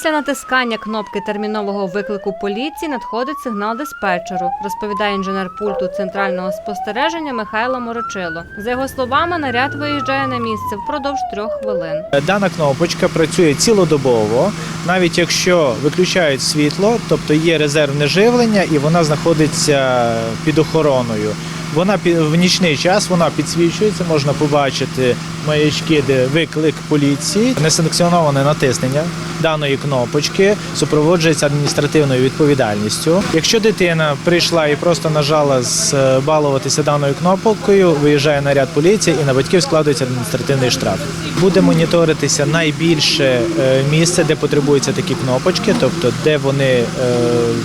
Після натискання кнопки термінового виклику поліції надходить сигнал диспетчеру, розповідає інженер пульту центрального спостереження Михайло Морочило. За його словами, наряд виїжджає на місце впродовж трьох хвилин. Дана кнопочка працює цілодобово, навіть якщо виключають світло, тобто є резервне живлення і вона знаходиться під охороною. Вона в нічний час вона підсвічується, можна побачити маячки, де виклик поліції. Несанкціоноване натиснення даної кнопочки супроводжується адміністративною відповідальністю. Якщо дитина прийшла і просто нажала збалуватися даною кнопкою, виїжджає наряд поліції і на батьків складується адміністративний штраф. Буде моніторитися найбільше е, місце, де потребуються такі кнопочки, тобто де вони е,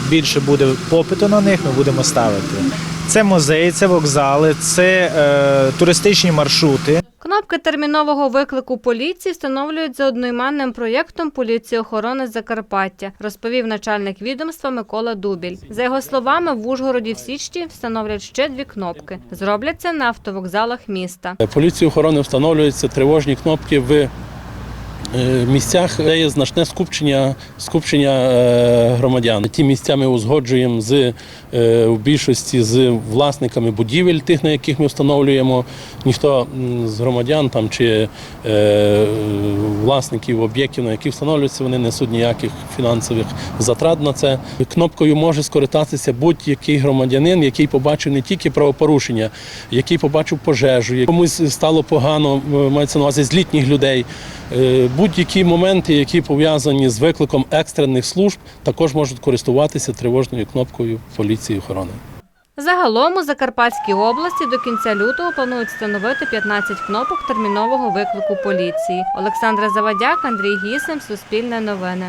більше буде попиту на них, ми будемо ставити. Це музеї, це вокзали, це е, туристичні маршрути. Кнопки термінового виклику поліції встановлюють за одноіменним проєктом поліції охорони Закарпаття, розповів начальник відомства Микола Дубіль. За його словами, в Ужгороді в січні встановлять ще дві кнопки. Зроблять це на автовокзалах міста. Поліції охорони встановлюються тривожні кнопки в місцях, де є значне скупчення, скупчення е, громадян. Ті місця ми узгоджуємо з е, в більшості з власниками будівель, тих, на яких ми встановлюємо. Ніхто з громадян там чи е, власників об'єктів, на яких встановлюються, вони несуть ніяких фінансових затрат на це. Кнопкою може скористатися будь-який громадянин, який побачив не тільки правопорушення, який побачив пожежу, комусь стало погано, е, мається на увазі з літніх людей. Будь-які моменти, які пов'язані з викликом екстрених служб, також можуть користуватися тривожною кнопкою поліції охорони. Загалом у Закарпатській області до кінця лютого планують встановити 15 кнопок термінового виклику поліції. Олександра Завадяк, Андрій Гісем, Суспільне новини.